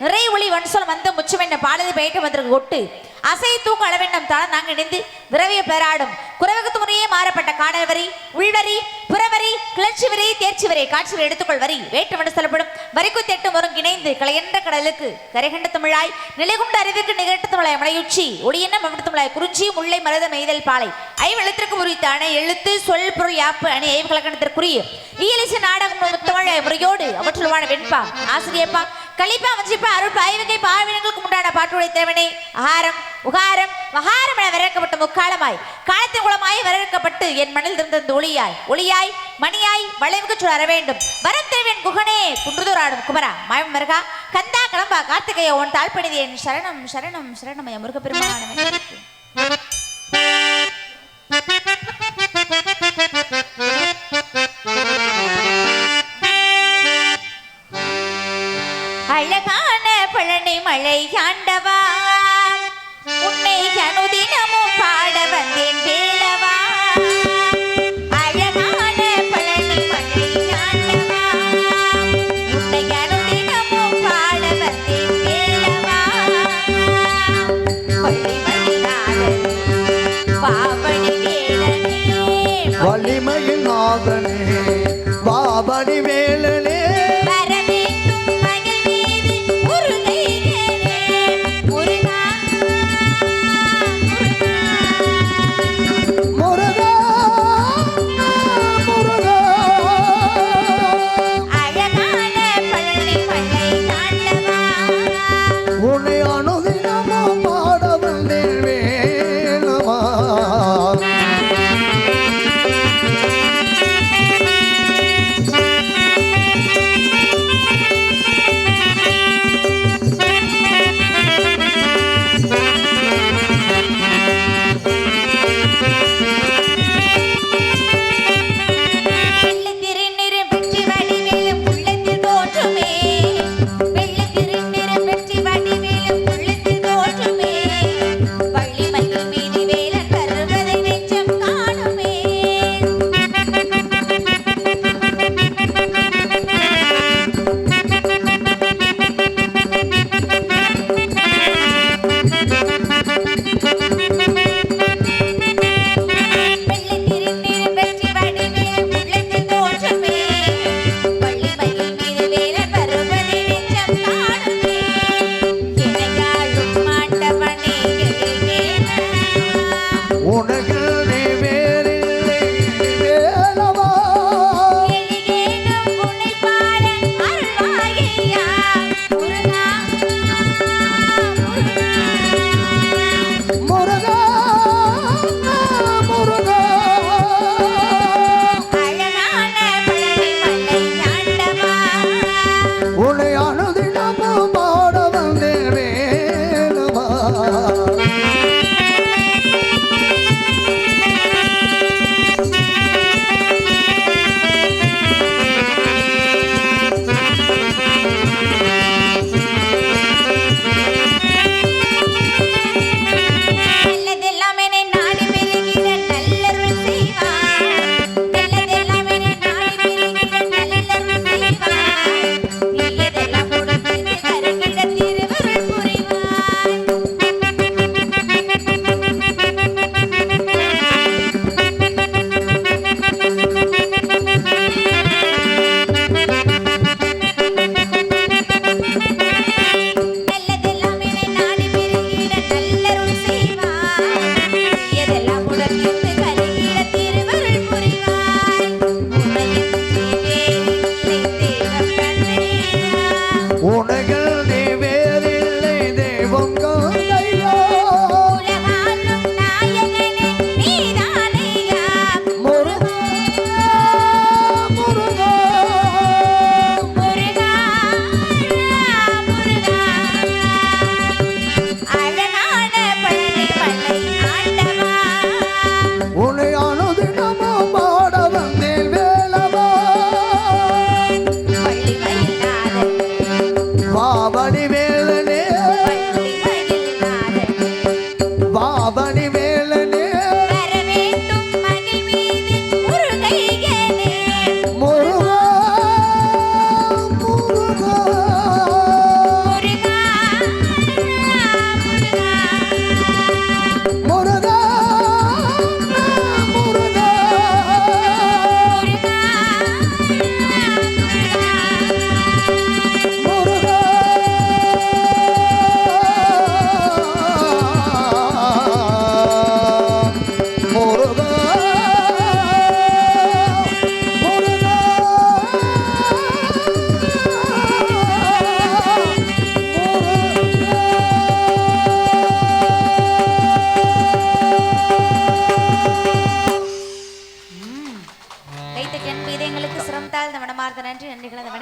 நிறை ஒளி வன்சொல் வந்த முச்சமென்ன பாடலை பெயட்டு வந்திருக்கு ஒட்டு. அசை தூக்க அளவெண்ணம் தாழ நாங்கள் இணைந்து விரவிய பெறாடும் குறவகத்து முறையே மாறப்பட்ட காடல் வரி உள்வரி புறவரி கிளர்ச்சி வரி தேர்ச்சி வரி காட்சிகள் எடுத்துக்கொள் வரி. வேற்றுமண்டு சொல்லப்படும் வரிக்கு தெட்டும் வரும் இணைந்து கலையென்ற கடலுக்கு கரைகண்ட தமிழாய் நிலைகுண்ட அறிவுக்கு நிகழ்த்த தமிழாய் மலையுச்சி ஒளியென்ன மவிட தமிழாய் குறிஞ்சி முல்லை மருத மெய்தல் பாலை. ஐவெழுத்திற்கு உரித்த அணை எழுத்து சொல் பொருள் யாப்பு அணி ஐவு கலக்கணத்திற்குரிய. இயலிசை நாடகம் தமிழாய் முறையோடு அவற்றுள் வெண்பா. ஆசிரியப்பா கலிப்பா வஞ்சிப்பா அருள் ஐவகை பாவினங்களுக்கு உண்டான பாட்டுடைய தேவனே ஆகாரம் உகாரம் மகாரம் என வரவேற்கப்பட்ட முக்காலமாய் காலத்தின் குளமாய் வரவேற்கப்பட்டு என் மண்ணில் இருந்த ஒளியாய் ஒளியாய் மணியாய் வளைவுக்கு சுழற வேண்டும். வரத்தேவன் குகனே குன்றுதூராடும் குமரா மயம் மருகா கந்தா கிளம்பா கார்த்திகைய உன் தாழ்பணிதி என் சரணம் சரணம் சரணம் என் பழனி மலை ஆண்டவா.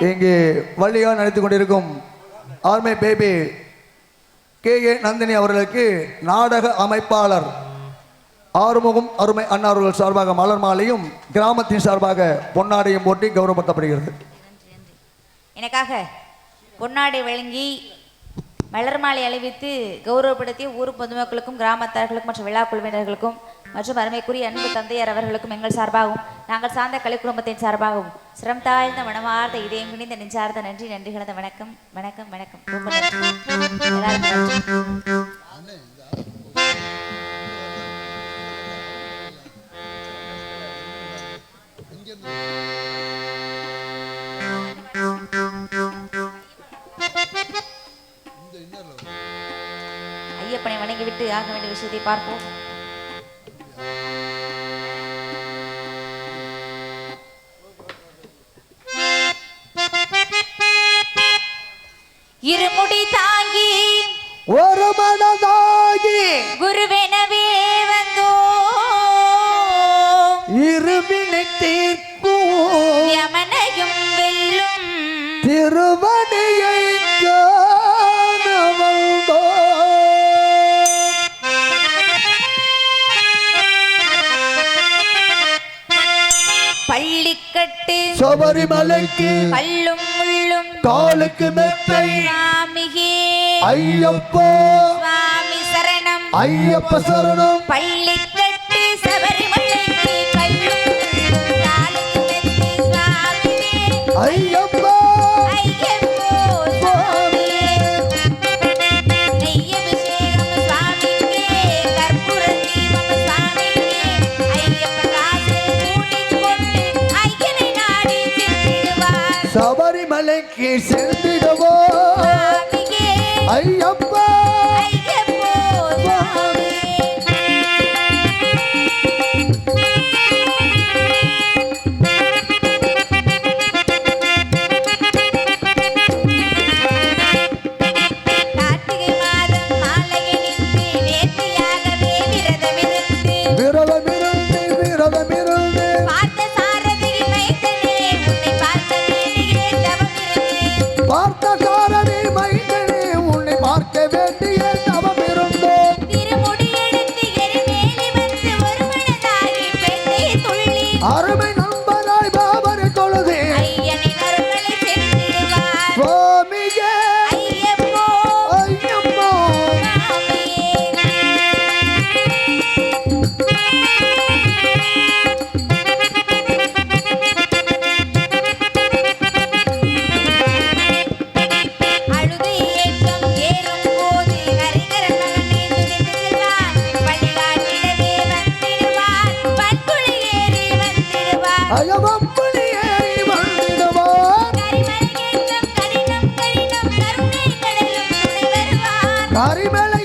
இங்கே வள்ளியாக நடித்து கொண்டிருக்கும் ஆர்மை பேபி கே ஏ நந்தினி அவர்களுக்கு நாடக அமைப்பாளர் ஆறுமுகம் அருமை அண்ணா அவர்கள் சார்பாக மலர் மாலையும் கிராமத்தின் சார்பாக பொன்னாடையும் போட்டி கௌரவப்படுத்தப்படுகிறது. எனக்காக பொன்னாடை வழங்கி மலர் மாலை அணிவித்து கௌரவப்படுத்திய ஊர் பொதுமக்களுக்கும் கிராமத்தார்களுக்கும் மற்றும் விழா குழுவினர்களுக்கும் மற்றும் அருமைக்குரிய அன்பு தந்தையார் அவர்களுக்கும் எங்கள் சார்பாகவும் நாங்கள் சார்ந்த கலை குடும்பத்தின் சார்பாகவும் சிரம் தாழ்ந்த மனமார்ந்த இதயம் இணைந்த நெஞ்சார்ந்த நன்றி நன்றி கலந்த வணக்கம் வணக்கம் வணக்கம். ரொம்ப நன்றி. வணங்கிவிட்டு ஆக வேண்டிய விஷயத்தை பார்ப்போம். இருமுடி தாங்கி ஒரு மனதாகி குருவெனவே வந்தோ இருவினை தீர்க்கும் சபரிமலைக்கு கல்லும் முள்ளும் காலுக்கு மெத்தை ஐயப்பா. சுவாமி சரணம். ஐயப்ப சரணம். பள்ளிக்கட்டு சுவாமியே ஐயப்பா ஐயப்போ கரிமலை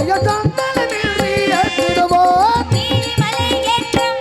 ஏற்றிடுவார் ஐய சந்தனமின்றி ஏற்றிடுவார் நீலிமலை ஏற்றம்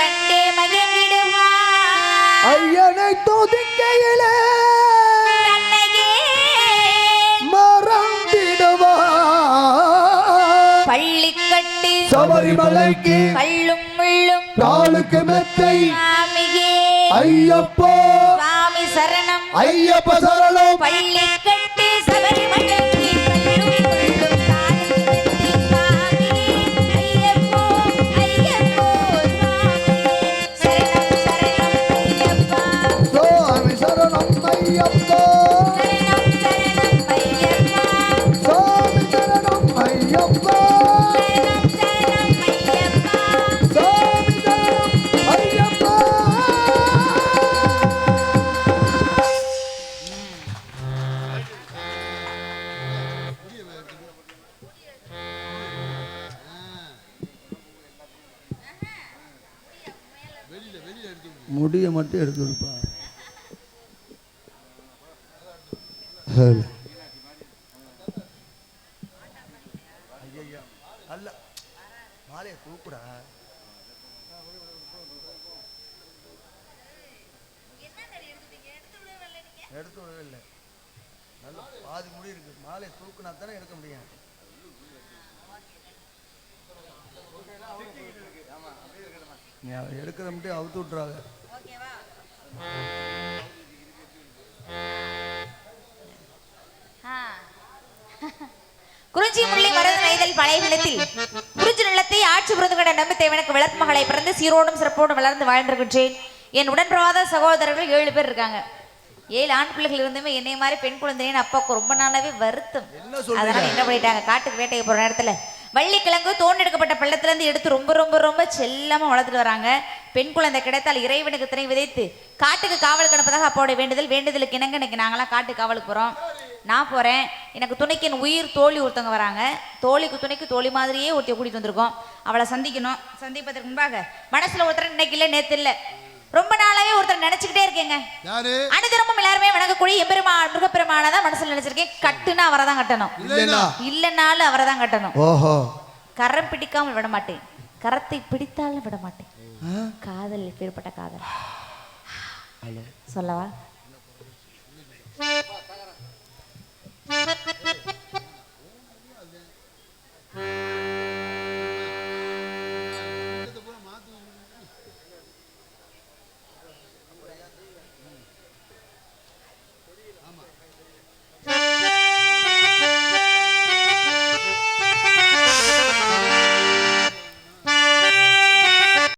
கண்டே மயங்கிடுவார் ஐயனை துதிக்கையிலே பள்ளி கட்டி சபரிமலைக்கு கள்ளும் முள்ளும் காலுக்கு மெத்தை. ஐயப்போ. சாமி சரணம். ஐயப்ப சரணம். பள்ளி முடிய மட்டும் எடுத்து கொடுப்பா. அல்ல மாலையை தூக்குடா எடுத்து விடவே இல்லை நல்ல பாதி முடி இருக்கு மாலையை தூக்குனா தானே எடுக்க முடியும் எடுக்கிற மட்டும் அவுத்து விட்றாங்க குறிஞ்சி முல்லை மருது நெய்தல் பழைய நிலத்தில் குறிஞ்சி நிலத்தை ஆட்சி புரிந்துகட நம்பி தேவனுக்கு விளக்கு மகளை பிறந்து சீரோடும் சிறப்போடும் வளர்ந்து வாழ்ந்திருக்கின்றேன். என் உடன்பிரவாத சகோதரர்கள் ஏழு பேர் இருக்காங்க. ஏழு ஆண் பிள்ளைகள் இருந்துமே என்னை மாதிரி பெண் குழந்தைன்னு அப்பாவுக்கு ரொம்ப நாளாவே வருத்தம்? அதனால என்ன பண்ணிட்டாங்க? காட்டுக்கு வேட்டைக்கு போற நேரத்துல வள்ளிக்கிழங்கு தோண்டெடுக்கப்பட்ட பள்ளத்திலேருந்து எடுத்து ரொம்ப ரொம்ப ரொம்ப செல்லமாக வளர்த்துட்டு வராங்க. பெண் குழந்தை கிடைத்தால் இறைவனுக்கு துணை விதைத்து காட்டுக்கு காவல் அனுப்பதாக அப்பாவுடைய வேண்டுதல் வேண்டுதலுக்கு இணங்க இன்னைக்கு நாங்களாம் காட்டுக்கு காவலுக்கு போகிறோம் நான் போகிறேன் எனக்கு துணைக்கு என் உயிர் தோழி ஒருத்தவங்க வராங்க. தோழிக்கு துணைக்கு தோழி மாதிரியே ஒருத்தைய கூட்டிகிட்டு வந்திருக்கோம். அவளை சந்திக்கணும். சந்திப்பதற்கு முன்பாக மனசில் ஒருத்தர் இன்னைக்கு இல்லை நேற்று இல்லை. ரொம்ப நாளாவே ஒருத்தர் நினைச்சுக்கிட்டே இருக்கேங்க. யாரு? அனுதினமும் எல்லாருமே வணங்கக்கூடிய எம்பெருமான் முருகப்பெருமானை தான் மனசுல நினைச்சிருக்கேன். கட்டுனா அவரை தான் கட்டணும். இல்லைன்னா? இல்லைனாலும் அவரை தான் கட்டணும். ஓஹோ. கரம் பிடிக்காமல் விட மாட்டேன். கரத்தை பிடித்தாலும் விட மாட்டேன். காதல் எப்பேற்பட்ட காதல். சொல்லவா?